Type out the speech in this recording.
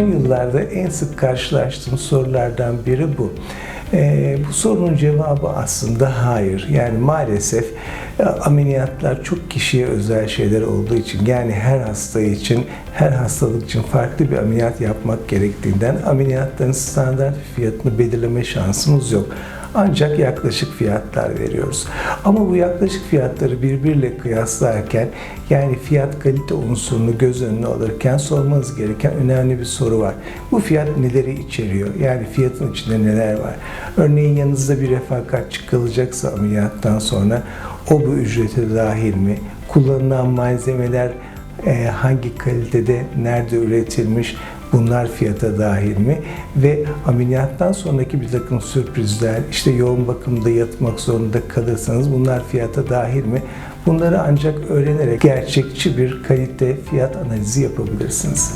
yıllarda en sık karşılaştığım sorulardan biri bu. Ee, bu sorunun cevabı aslında hayır. Yani maalesef e, ameliyatlar çok kişiye özel şeyler olduğu için yani her hasta için, her hastalık için farklı bir ameliyat yapmak gerektiğinden ameliyatların standart fiyatını belirleme şansımız yok. Ancak yaklaşık fiyatlar veriyoruz. Ama bu yaklaşık fiyatları birbiriyle kıyaslarken yani fiyat kalite unsurunu göz önüne alırken sormanız gereken önemli bir soru var. Bu fiyat neleri içeriyor? Yani fiyatın içinde neler var? Örneğin yanınızda bir refakatçi kalacaksa ameliyattan sonra o bu ücrete dahil mi? Kullanılan malzemeler hangi kalitede, nerede üretilmiş, bunlar fiyata dahil mi? Ve ameliyattan sonraki bir takım sürprizler, işte yoğun bakımda yatmak zorunda kalırsanız bunlar fiyata dahil mi? Bunları ancak öğrenerek gerçekçi bir kalite fiyat analizi yapabilirsiniz.